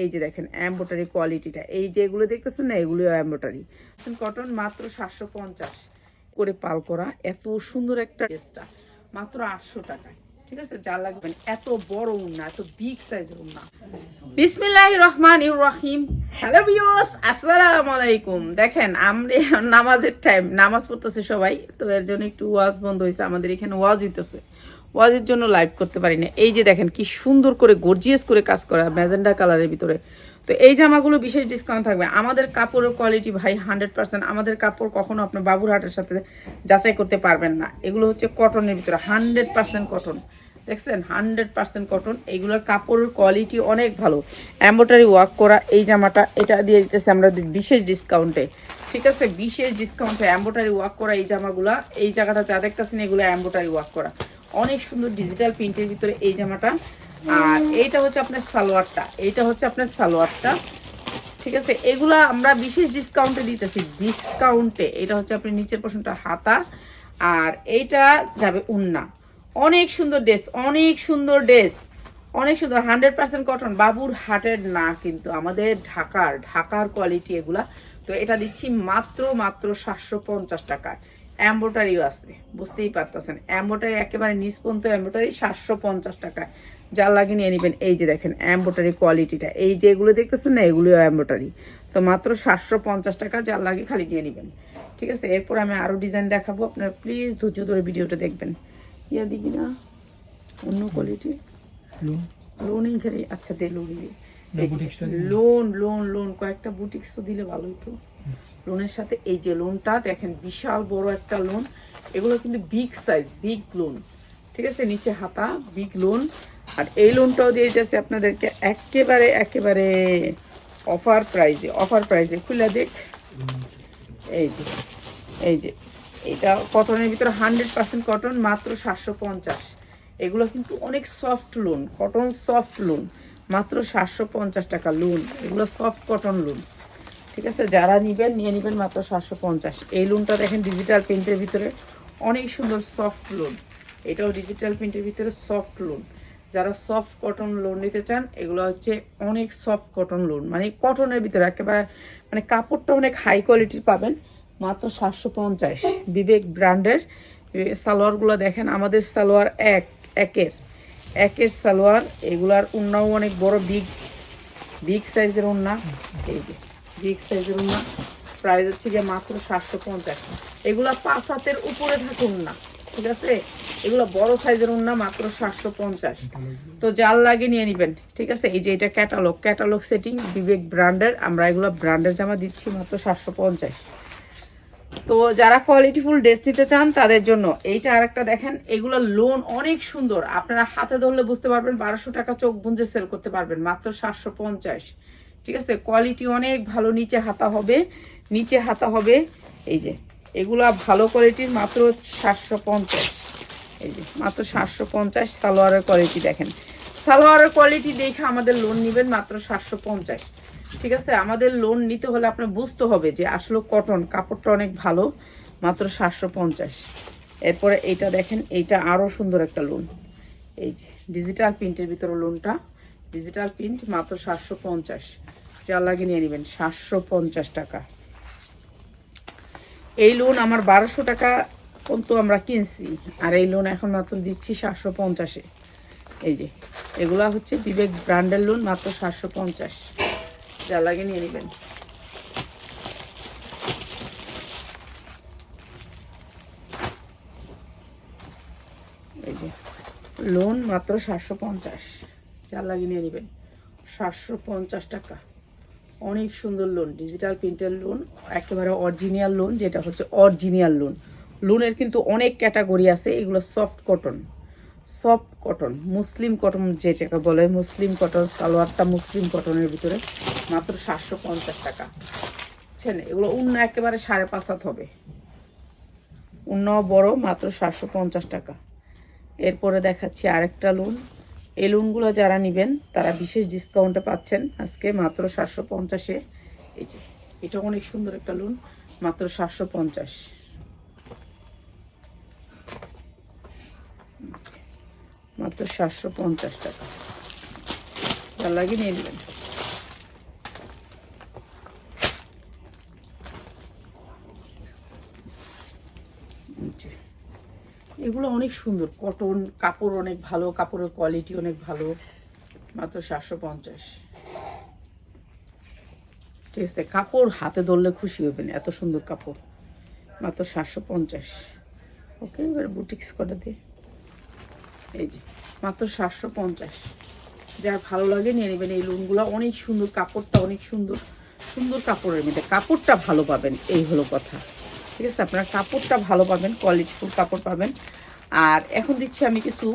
এই যে দেখেন এম্বোটারি কোয়ালিটিটা এই যে এগুলো দেখতেছেন না, এগুলো এম্বোটারি কটন মাত্র সাতশো পঞ্চাশ করে পাল করা। এত সুন্দর একটা ড্রেসটা, মাত্র আটশো টাকায় বড় এত রহমান রহিম। হ্যালো আসসালামু দেখেন, আমরা নামাজের টাইম নামাজ পড়তেছে সবাই। তো এর জন্য একটু ওয়াজ বন্ধ হয়েছে আমাদের এখানে ওয়াজ হইতেছে। ওয়াজের জন্য লাইভ করতে পারি না। এই যে দেখেন, কি সুন্দর করে গর্জিয়াস করে কাজ করা ম্যাজেন্ডা কালারের ভিতরে। তো এই জামাগুলো বিশেষ ডিসকাউন্ট থাকবে। আমাদের কাপড়ের কোয়ালিটি ভাই হান্ড্রেড পার্সেন্ট আমাদের কাপড় কখনো আপনার বাবুরহাটের সাথে যাচাই করতে পারবেন না। এগুলো হচ্ছে কটনের ভিতরে হান্ড্রেড পার্সেন্ট কটন দেখছেন? হান্ড্রেড পার্সেন্ট কটন এইগুলোর কাপড়ের কোয়ালিটি অনেক ভালো। এম্বোটারি ওয়ার্ক করা এই জামাটা, এটা দিয়ে দিতেছে আমরা বিশেষ ডিসকাউন্টে ঠিক আছে? বিশেষ ডিসকাউন্টে এম্বোটারি ওয়ার্ক করা এই জামাগুলা। এই জায়গাটা যা দেখতেছেন, এগুলো এম্বোটারি ওয়ার্ক করা। অনেক সুন্দর ডিজিটাল প্রিন্টের ভিতরে এই জামাটা। আর এইটা হচ্ছে আপনার সালোয়ারটা। এইটা হচ্ছে আপনার সালোয়ারটা। ঠিক আছে? এগুলা আমরা বিশেষ ডিসকাউন্টে দিতেছি। ডিসকাউন্টে এটা হচ্ছে আপনি নিচের পোর্শনটা হাতা। আর এইটা যাবে উন্না। অনেক সুন্দর ড্রেস অনেক সুন্দর ড্রেস অনেক সুন্দর। হান্ড্রেড পার্সেন্ট কটন বাবুর হাটের না কিন্তু আমাদের ঢাকার ঢাকার কোয়ালিটি এগুলা। তো এটা দিচ্ছি মাত্র মাত্র সাতশো পঞ্চাশ টাকায়। এম্বোটারিও আছে বুঝতেই পারতেছেন। এম্বোটারি একেবারে নিচ পর্যন্ত এম্বোটারি সাতশো পঞ্চাশ টাকায়। যা লাগে নিয়ে নেবেন। এই যে দেখেন এম্বোটারি কোয়ালিটিটা। এই যে এগুলো দেখতেছেন না এগুলো এম্বোটারি তো মাত্র সাতশো পঞ্চাশ টাকা যা লাগে খালি নিয়ে নেবেন। ঠিক আছে এরপর আমি আরও ডিজাইন দেখাবো। আপনারা প্লিজ ধৈর্য ধরে ভিডিওটা দেখবেন। ইয়া দিবি না অন্য কোয়ালিটি লোনই খালি আচ্ছা দে লোন লোন লোন লোন কয়েকটা বুটিক্স তো দিলে ভালো হতো লোনের সাথে এই যে লোনটা, দেখেন বিশাল বড় একটা লোন। এগুলো কিন্তু বিগ সাইজ বিগ লোন ঠিক আছে? নিচে হাতা বিগ লোন আর এই লোনটাও দিয়ে যাচ্ছে আপনাদেরকে একেবারে একেবারে অফার প্রাইজে অফার প্রাইজে খুলে দেখ। এই যে এই যে, এটা কটনের ভিতরে হান্ড্রেড পার্সেন্ট কটন মাত্র সাতশো পঞ্চাশ। এগুলো কিন্তু অনেক soft lawn cotton soft lawn মাত্র সাতশো পঞ্চাশ টাকা লোন এগুলো সফট কটন লোন ঠিক আছে? যারা নিবেন, নিয়ে নিবেন মাত্র সাতশো পঞ্চাশ। এই লোনটা দেখেন ডিজিটাল প্রিন্টের ভিতরে অনেক সুন্দর সফট লোন এটাও ডিজিটাল প্রিন্টের ভিতরে সফট লোন যারা সফট কটন লোন নিতে চান, এগুলো হচ্ছে অনেক সফট কটন লোন মানে কটনের ভিতরে একেবারে মানে কাপড়টা অনেক হাই কোয়ালিটির পাবেন, মাত্র সাতশো পঞ্চাশ। বিবেক ব্র্যান্ডের সালোয়ারগুলো দেখেন, আমাদের সালোয়ার এক, একের। একের সালোয়ার, এগুলার উন্নাও অনেক বড় বিগ বিগ সাইজের উন্না এই যে। বিগ সাইজের উন্না। প্রাইস হচ্ছে গিয়ে মাত্র সাতশো পঞ্চাশ। এগুলা পাঁচ হাতের উপরে থাকে উন্না, ঠিক আছে? এগুলো বড় সাইজের উন্না মাত্র সাতশো পঞ্চাশ। তো জাল লাগে নিয়ে নিবেন, ঠিক আছে? এই যে এটা ক্যাটালগ ক্যাটালগ সেটিং বিবেক ব্র্যান্ডের আমরা এগুলো ব্র্যান্ডের জামা দিচ্ছি মাত্র সাতশো পঞ্চাশ। তো যারা কোয়ালিটিফুল ড্রেস নিতে চান, তাদের জন্য এইটা আর একটা দেখেন, এগুলো লোন অনেক সুন্দর। আপনারা হাতে ধরলে বুঝতে পারবেন, বারোশো টাকা চোখ বুঞ্জে সেল করতে পারবেন, মাত্র সাতশো পঞ্চাশ। ঠিক আছে? কোয়ালিটি অনেক ভালো, নিচে হাতা হবে, নিচে হাতা হবে। এই যে, এগুলা ভালো কোয়ালিটির মাত্র সাতশো পঞ্চাশ। এই যে, মাত্র সাতশো পঞ্চাশ সালোয়ারের কোয়ালিটি দেখেন। সালোয়ারের কোয়ালিটি দেখে আমাদের লোন নেবেন মাত্র সাতশো পঞ্চাশ। ঠিক আছে? আমাদের লোন নিতে হলে আপনার বুঝতে হবে যে আসলে কটন কাপড়টা অনেক ভালো, মাত্র সাতশো পঞ্চাশ। এরপরে এইটা দেখেন, এইটা আরও সুন্দর একটা লোন এই যে ডিজিটাল প্রিন্টের ভিতরে লোনটা ডিজিটাল প্রিন্ট মাত্র সাতশো পঞ্চাশ। যা লাগে নিয়ে নেবেন, সাতশো পঞ্চাশ টাকা। এই লোন আমার বারোশো টাকা পর্যন্ত আমরা কিনছি, আর এই লোন এখন মাত্র দিচ্ছি সাতশো পঞ্চাশে। এই যে, এগুলা হচ্ছে বিবেক ব্র্যান্ডের লোন মাত্র সাতশো পঞ্চাশ। যা লাগে নিয়ে নেবেন। এই যে লোন মাত্র সাতশো পঞ্চাশ। যা লাগে নিয়ে নেবেন। সাতশো পঞ্চাশ টাকা। অনেক সুন্দর লোন ডিজিটাল প্রিন্টের লোন একেবারে অরিজিনাল লোন যেটা হচ্ছে অরিজিনাল লোন লোনের কিন্তু অনেক ক্যাটাগরি আছে, এগুলো soft cotton soft cotton muslin cotton যেটাকে বলে, মুসলিম কটন সালোয়ারটা মুসলিম কটনের ভিতরে, মাত্র সাতশো পঞ্চাশ টাকা। বুঝছেন? এগুলো অন্য একেবারে সাড়ে পাঁচ হাত হবে। অন্য বড়, মাত্র সাতশো পঞ্চাশ টাকা। এরপরে দেখাচ্ছি আরেকটা লোন এই লোনগুলো যারা নেবেন, তারা বিশেষ ডিসকাউন্টে পাচ্ছেন। আজকে মাত্র সাতশো পঞ্চাশে এই যে এটা অনেক সুন্দর একটা লোন মাত্র সাতশো পঞ্চাশ। মাত্র সাতশো পঞ্চাশ টাকা। তার লাগে নিয়ে নেবেন। Thank you. এগুলো অনেক সুন্দর। কটন কাপড় অনেক ভালো, কাপড়ের কোয়ালিটি অনেক ভালো। মাত্র সাতশো পঞ্চাশ। ঠিক আছে, কাপড় হাতে ধরলে খুশি হবেন, এত সুন্দর কাপড়। মাত্র সাতশো পঞ্চাশ। ওকে, এবার বুটিক্স করে দে। এই যে, মাত্র সাতশো পঞ্চাশ। যার ভালো লাগে নিয়ে নেবেন এই লুনগুলো। অনেক সুন্দর কাপড়টা, অনেক সুন্দর সুন্দর কাপড়ের মধ্যে। কাপড়টা ভালো পাবেন, এই হলো কথা। ঠিক আছে, আপনার কাপড়টা ভালো পাবেন কোয়ালিটিফুল কাপড় পাবেন। আর এখন দিচ্ছি আমি কিছু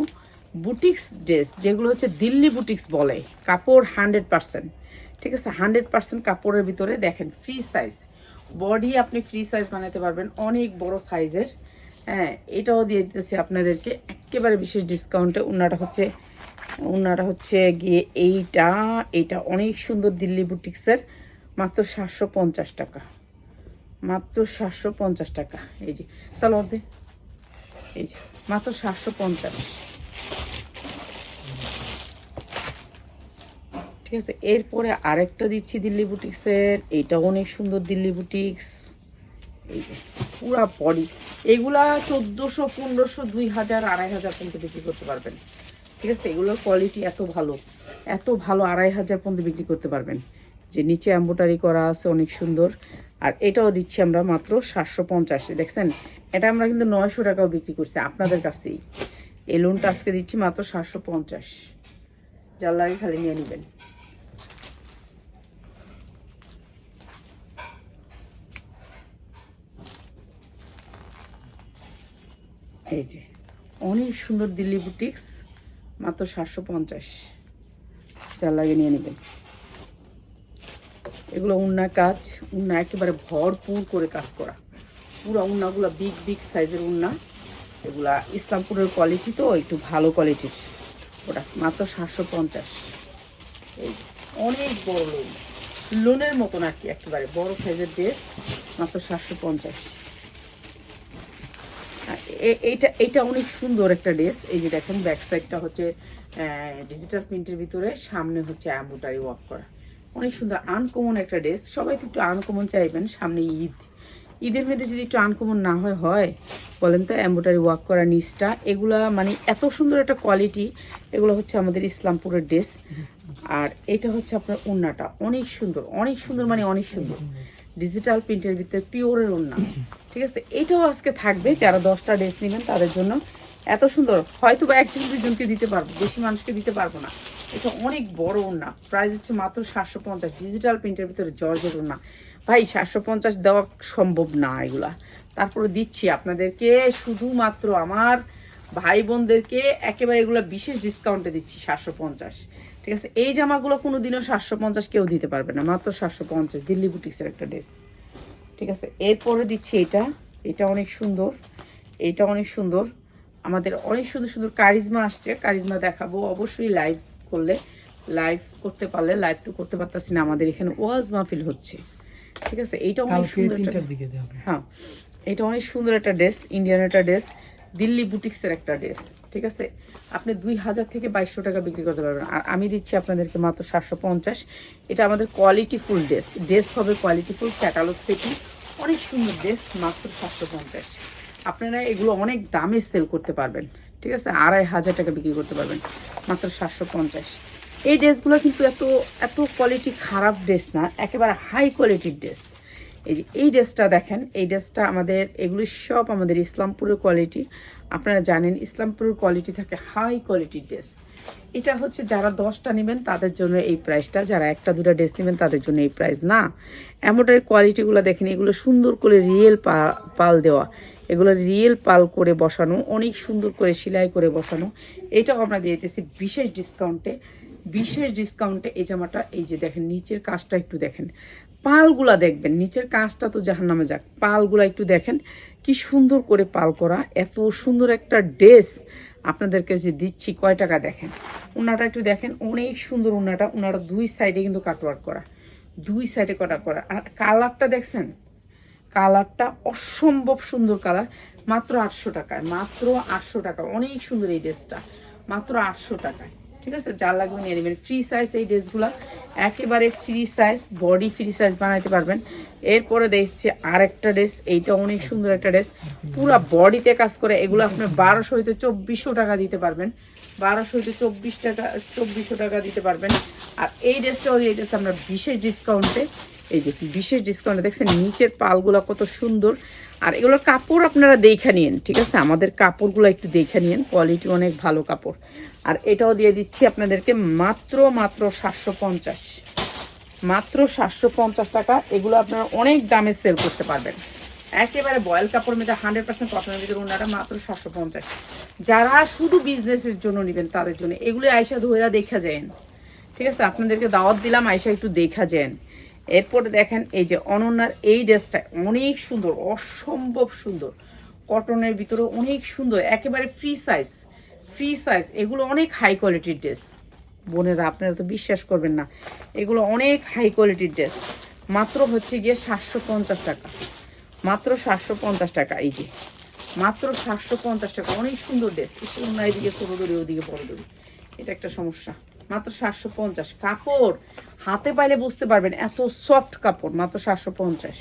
বুটিক্স ড্রেস, যেগুলো হচ্ছে দিল্লি বুটিক্স বলে, কাপড় হান্ড্রেড পার্সেন্ট। ঠিক আছে, হান্ড্রেড পার্সেন্ট কাপড়ের ভিতরে দেখেন ফ্রি সাইজ বডি আপনি ফ্রি সাইজ বানাতে পারবেন, অনেক বড় সাইজের হ্যাঁ এটাও দিয়ে দিতেছি আপনাদেরকে, একেবারে বিশেষ ডিসকাউন্টে ওনাটা হচ্ছে ওনারা হচ্ছে গিয়ে এইটা এইটা অনেক সুন্দর দিল্লি বুটিক্সের, মাত্র সাতশো পঞ্চাশ টাকা। মাত্র সাতশো পঞ্চাশ টাকা। এই যে, সালোয়ার দে। এই যে, মাত্র সাতশো পঞ্চাশ। ঠিক আছে, এরপরে আরেকটা দিচ্ছি দিল্লি বুটিক্সের। এইটা অনেক সুন্দর দিল্লি বুটিক্স। এই যে, পুরা বডি। এগুলা চোদ্দোশো, পনেরোশো, দুই হাজার, আড়াই হাজার পর্যন্ত বিক্রি করতে পারবেন। ঠিক আছে, এগুলোর কোয়ালিটি এত ভালো। এত ভালো আড়াই হাজার পর্যন্ত বিক্রি করতে পারবেন। যে নিচে এম্বোটারি করা আছে, অনেক সুন্দর। আর এটাও দিচ্ছি আমরা মাত্র সাতশো পঞ্চাশে, দেখছেন? এটা আমরা কিন্তু নয়শো টাকাও বিক্রি করছি আপনাদের কাছেই। এই লোনটা আজকে দিচ্ছি মাত্র সাতশো পঞ্চাশ। যার লাগে খালি নিয়ে নেবেন। এই যে, অনেক সুন্দর দিল্লি বুটিক্স মাত্র সাতশো পঞ্চাশ। চার লাগে নিয়ে নেবেন। এগুলো উন্না কাজ। উন্না একেবারে ভরপুর করে কাজ করা। পুরো উন্নাগুলো বিগ বিগ সাইজের উন্না। এগুলা ইসলামপুরের কোয়ালিটি তো, একটু ভালো কোয়ালিটির ওটা মাত্র সাতশো পঞ্চাশ। এই অনেক বড় লোন লোনের মতন আর কি একেবারে। বড় সাইজের ড্রেস মাত্র সাতশো পঞ্চাশ। এইটা এইটা অনেক সুন্দর একটা ড্রেস এই যে দেখেন ব্যাক সাইডটা হচ্ছে ডিজিটাল প্রিন্টের ভিতরে, সামনে হচ্ছে অ্যাম্বোটারি ওয়ার্ক করা। অনেক সুন্দর আনকমন একটা ড্রেস সবাই তো একটু আনকমন চাইবেন সামনে ঈদ। ঈদের মধ্যে যদি একটু আনকমন না হয় হয়, বলেন তো অ্যাম্বোটারি ওয়ার্ক করা, নিচটা, এগুলা মানে এত সুন্দর একটা কোয়ালিটি এগুলো হচ্ছে আমাদের ইসলামপুরের ড্রেস আর এটা হচ্ছে আপনার ওড়নাটা অনেক সুন্দর অনেক সুন্দর মানে অনেক সুন্দর। ডিজিটাল প্রিন্টের ভিতরে পিওরের ওড়না ঠিক আছে? এটাও আজকে থাকবে। যারা দশটা ড্রেস নেবেন, তাদের জন্য এত সুন্দর। হয়তো বা একজন দুজনকে দিতে পারব, বেশি মানুষকে দিতে পারব না। এটা অনেক বড় ওড়না প্রাইস হচ্ছে মাত্র সাতশো পঞ্চাশ। ডিজিটাল প্রিন্টের ভিতরে জর্জের ওড়না ভাই, সাতশো পঞ্চাশ দেওয়া সম্ভব না এগুলা। তারপরে দিচ্ছি আপনাদেরকে শুধুমাত্র আমার ভাই বোনদেরকে একেবারে এগুলো বিশেষ ডিসকাউন্টে দিচ্ছি সাতশো পঞ্চাশ। ঠিক আছে? এই জামাগুলো কোনোদিনও সাতশো পঞ্চাশ কেউ দিতে পারবে না। মাত্র সাতশো পঞ্চাশ। দিল্লি বুটিক্সের একটা ড্রেস ঠিক আছে? এরপরে দিচ্ছি এটা। এটা অনেক সুন্দর। এটা অনেক সুন্দর। আমাদের অনেক সুন্দর সুন্দর কারিজমা আসছে। কারিজমা দেখাবো অবশ্যই লাইভ করলে লাইভ করতে পারলে লাইভ তো করতে পারতাছি না আমাদের এখানে ওয়াজ মাহফিল হচ্ছে। ঠিক আছে? এইটা অনেক সুন্দর হ্যাঁ এটা অনেক সুন্দর একটা ড্রেস ইন্ডিয়ান একটা ড্রেস দিল্লি বুটিক্সের একটা ড্রেস ঠিক আছে? আপনি দুই হাজার থেকে বাইশশো টাকা বিক্রি করতে পারবেন। আর আমি দিচ্ছি আপনাদেরকে মাত্র সাতশো পঞ্চাশ। এটা আমাদের কোয়ালিটি ফুল ড্রেস ড্রেস হবে কোয়ালিটি ফুল ক্যাটালগ সেটি অনেক সুন্দর ড্রেস মাত্র সাতশো পঞ্চাশ। আপনারা এগুলো অনেক দামে সেল করতে পারবেন। ঠিক আছে? আড়াই হাজার টাকা বিক্রি করতে পারবেন। মাত্র সাতশো পঞ্চাশ। এই ড্রেসগুলো কিন্তু এত এত কোয়ালিটি খারাপ ড্রেস না, একেবারে হাই কোয়ালিটির ড্রেস। এই যে, এই ড্রেসটা দেখেন, এই ড্রেসটা আমাদের, এগুলো সব আমাদের ইসলামপুরের কোয়ালিটি আপনারা জানেন, ইসলামপুরের কোয়ালিটি থাকে হাই কোয়ালিটির ড্রেস। এটা হচ্ছে যারা দশটা নেবেন, তাদের জন্য এই প্রাইসটা যারা একটা, দুটা ড্রেস নেবেন, তাদের জন্য এই প্রাইস না। এমনটার কোয়ালিটিগুলো দেখেন, এগুলো সুন্দর করে রিয়েল পাল দেওয়া। এগুলো রিয়েল পাল করে বসানো, অনেক সুন্দর করে সেলাই করে বসানো। এটাও আমরা দিয়ে বিশেষ ডিসকাউন্টে বিশেষ ডিসকাউন্টে এই জামাটা, এই যে দেখেন, নিচের কাজটা একটু দেখেন। পালগুলা দেখবেন, নিচের কাজটা তো জাহান নামে যাক, পালগুলা একটু দেখেন, কি সুন্দর করে পাল করা, এত সুন্দর একটা ড্রেস আপনাদেরকে যে দিচ্ছি, কয় টাকা দেখেন? ওনাটা একটু দেখেন, অনেক সুন্দর ওনাটা ওনাটা দুই সাইডে কিন্তু কাটওয়ার্ক করা। দুই সাইডে কাটা করা। আর কালারটা দেখছেন? কালারটা অসম্ভব সুন্দর কালার। মাত্র আটশো টাকায়, মাত্র আটশো টাকা। অনেক সুন্দর এই ড্রেসটা। মাত্র আটশো টাকায়, ঠিক আছে? যার লাগবে নিয়ে নেবেন। ফ্রি সাইজ এই ড্রেসগুলো, একেবারে free size body free size বানাইতে পারবেন। এরপরে দেখছি আরেকটা ড্রেস, এইটা অনেক সুন্দর একটা ড্রেস। পুরা বডিতে কাজ করে, এগুলো আপনি বারোশো হইতে চব্বিশশো টাকা দিতে পারবেন। বারোশো হইতে চব্বিশ টাকা, চব্বিশশো টাকা দিতে পারবেন। আর এই ড্রেসটাও এই ড্রেস আমরা বিশেষ ডিসকাউন্টে এই যে বিশেষ ডিসকাউন্টে দেখছেন নিচের পালগুলো কত সুন্দর। আর এগুলো কাপড় আপনারা দেখে নিন, ঠিক আছে? আমাদের কাপড়গুলো একটু দেখে নিন কোয়ালিটি অনেক ভালো কাপড়। আর এটাও দিয়ে দিচ্ছি আপনাদেরকে মাত্র মাত্র সাতশো পঞ্চাশ। মাত্র সাতশো পঞ্চাশ টাকা, এগুলো আপনারা অনেক দামে সেল করতে পারবেন। একেবারে বয়েল কাপড় মেয়েটা হান্ড্রেড পার্সেন্ট কটনের ভিতরে ওনারা মাত্র সাতশো পঞ্চাশ। যারা শুধু বিজনেসের জন্য নেবেন, তাদের জন্য। এগুলো আয়সা ধৈরা দেখা যায়। ঠিক আছে? আপনাদেরকে দাওয়াত দিলাম আয়সা একটু দেখা যান এরপরে দেখেন এই যে অনন্যার এই ড্রেসটা অনেক সুন্দর, অসম্ভব সুন্দর। কটনের ভিতরে অনেক সুন্দর, একেবারে ফ্রি সাইজ ফ্রি সাইজ এগুলো অনেক হাই কোয়ালিটির ড্রেস বোনেরা, আপনারা তো বিশ্বাস করবেন না, এগুলো অনেক হাই কোয়ালিটির ড্রেস মাত্র হচ্ছে গিয়ে সাতশো পঞ্চাশ টাকা। মাত্র সাতশো পঞ্চাশ টাকা, এই যে। মাত্র সাতশো পঞ্চাশ টাকা, অনেক সুন্দর ড্রেস অন্য এদিকে ছোটো দড়ি, ওদিকে বড় দড়ি। এটা একটা সমস্যা। মাত্র সাতশো পঞ্চাশ। কাপড় হাতে পাইলে বুঝতে পারবেন, এত সফট কাপড়, মাত্র সাতশো পঞ্চাশ।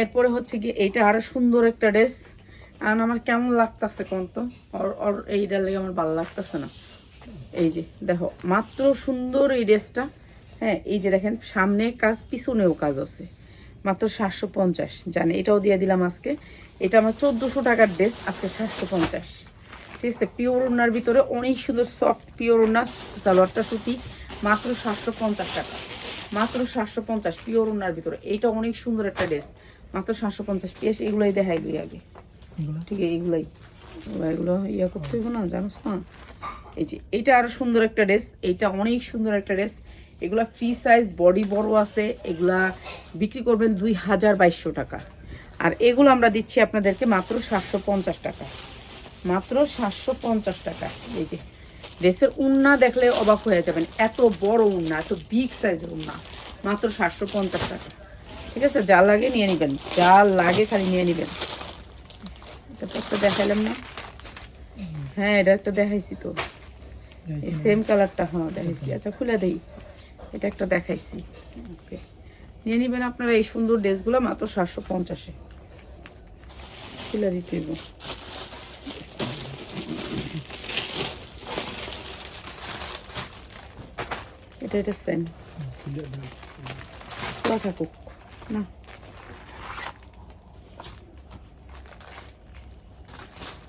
এরপরে হচ্ছে কি এইটা আরও সুন্দর একটা ড্রেস। আর আমার কেমন লাগতেছে কোন তো? ওর এইটার লেগে আমার ভালো লাগতেছে না। এই যে, দেখো, মাত্র সুন্দর এই ড্রেসটা। হ্যাঁ এই যে দেখেন, সামনে কাজ, পিছনেও কাজ আছে। মাত্র সাতশো পঞ্চাশ। জানে, এটাও দিয়ে দিলাম আজকে। এটা আমার চোদ্দোশো টাকার ড্রেস, আজকে সাতশো পঞ্চাশ। ঠিক আছে পিওর ওনার ভিতরে অনেক সুন্দর সফট পিওর সালোয়ারটা সুতি মাত্র সাতশো পঞ্চাশ টাকা। মাত্র সাতশো পঞ্চাশ পিওর ওনার ভিতরে। এইটা অনেক সুন্দর একটা ড্রেস মাত্র সাতশো পঞ্চাশ পিস এগুলোই দেখাই দিই আগে। ঠিক আছে এগুলোই। এগুলো- এগুলো ইয়া করতে হইব না জানোস না? এই যে এটা আরও সুন্দর একটা ড্রেস এইটা অনেক সুন্দর একটা ড্রেস এগুলা ফ্রি সাইজ বডি বড় আছে। এগুলা বিক্রি করবেন দুই হাজার বাইশশো টাকা। আর এগুলো আমরা দিচ্ছি আপনাদেরকে মাত্র সাতশো পঞ্চাশ টাকা। মাত্র সাতশো পঞ্চাশ টাকা। এই যে ড্রেসের উন্না দেখলে অবাক হয়ে যাবেন। এত বড় উন্না এত বিগ সাইজের উন্না। মাত্র সাতশো পঞ্চাশ টাকা। ঠিক আছে যা লাগে নিয়ে নেবেন। যা লাগে খালি নিয়ে নেবেন। এটা তো একটা দেখাইলাম না। হ্যাঁ এটা একটা দেখাইছি তো। এই সেম কালারটা হ্যাঁ দেখাইছি। আচ্ছা খুলে দেই। এটা একটা দেখাইছি। ওকে নিয়ে নেবেন আপনারা এই সুন্দর ড্রেসগুলো মাত্র সাতশো পঞ্চাশে। খুলে দিতে এটা এটা সেম। খোলা থাকুক। না।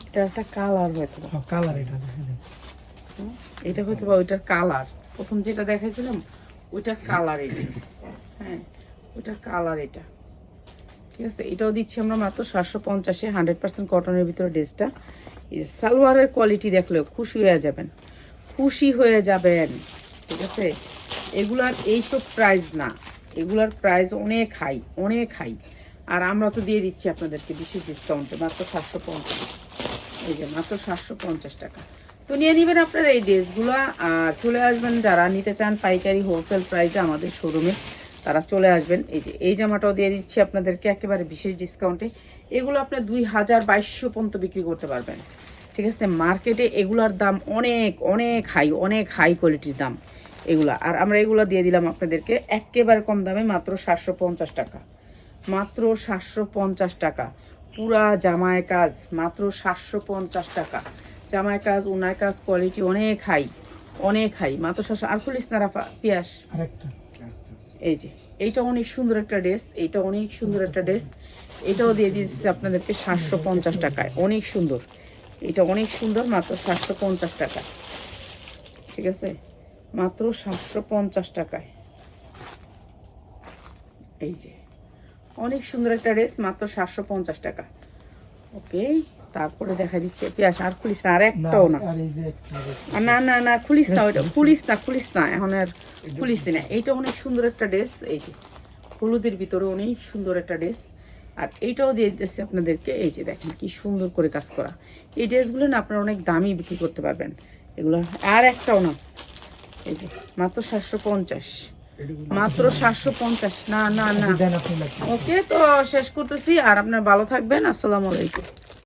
এটা একটা কালার হয়তো কালার এটা এটা হয়তো বা ওইটার কালার। প্রথম যেটা দেখাইছিলাম ওইটার কালার এটা। হ্যাঁ ওইটার কালার এটা। ঠিক আছে? এটাও দিচ্ছি আমরা মাত্র সাতশো পঞ্চাশে হান্ড্রেড পার্সেন্ট কটনের ভিতরে ড্রেসটা। এই সালোয়ারের কোয়ালিটি দেখলেও খুশি হয়ে যাবেন। খুশি হয়ে যাবেন। ঠিক আছে? এগুলার এইসব প্রাইস না। এগুলার প্রাইস অনেক হাই অনেক হাই আর আমরা তো দিয়ে দিচ্ছি আপনাদেরকে বিশেষ ডিসকাউন্টে মাত্র সাতশো পঞ্চাশ। এই যে, মাত্র সাতশো পঞ্চাশ টাকা। তো নিয়ে নেবেন আপনারা এই ড্রেসগুলো। আর চলে আসবেন যারা নিতে চান পাইকারি হোলসেল প্রাইসে আমাদের শোরুমে তারা চলে আসবেন। এই যে, এই জামাটাও দিয়ে দিচ্ছি আপনাদেরকে একেবারে বিশেষ ডিসকাউন্টে এগুলো আপনার দুই হাজার বাইশশো পর্যন্ত বিক্রি করতে পারবেন। ঠিক আছে? মার্কেটে এগুলার দাম অনেক অনেক হাই অনেক হাই কোয়ালিটির দাম। এগুলা। আর আমরা এগুলো দিয়ে দিলাম আপনাদেরকে একেবারে কম দামে মাত্র সাতশো পঞ্চাশ টাকা। মাত্র সাতশো পঞ্চাশ টাকা। পুরা জামায় কাজ মাত্র সাতশো পঞ্চাশ টাকা। জামায় কাজ উনায় কাজ কোয়ালিটি অনেক হাই অনেক হাই মাত্র সাতশো আর খুলিস না রাফা পিয়াস। এই যে এইটা অনেক সুন্দর একটা ড্রেস এইটা অনেক সুন্দর একটা ড্রেস এটাও দিয়ে দিচ্ছি আপনাদেরকে সাতশো পঞ্চাশ টাকায়। অনেক সুন্দর। এটা অনেক সুন্দর মাত্র সাতশো পঞ্চাশ টাকা। ঠিক আছে? মাত্র সাতশো পঞ্চাশ টাকায়। এই যে অনেক সুন্দর একটা ড্রেস মাত্র সাতশো পঞ্চাশ টাকা। ওকে তারপরে দেখা দিচ্ছে পেঁয়াজ আর খুলিস না আর একটাও না। না না না খুলিস না ওইটা খুলিস না খুলিস না এখন আর খুলিস না। এইটা অনেক সুন্দর একটা ড্রেস এই যে হলুদের ভিতরে অনেক সুন্দর একটা ড্রেস। আর এইটাও দিয়ে দিতেছি আপনাদেরকে এই যে দেখেন কি সুন্দর করে কাজ করা। এই ড্রেসগুলো না আপনারা অনেক দামি বিক্রি করতে পারবেন। এগুলো আর একটাও না এই যে মাত্র সাতশো পঞ্চাশ। মাত্র সাতশো পঞ্চাশ না না না। ওকে তো শেষ করতেছি আর আপনার ভালো থাকবেন আসসালামু আলাইকুম।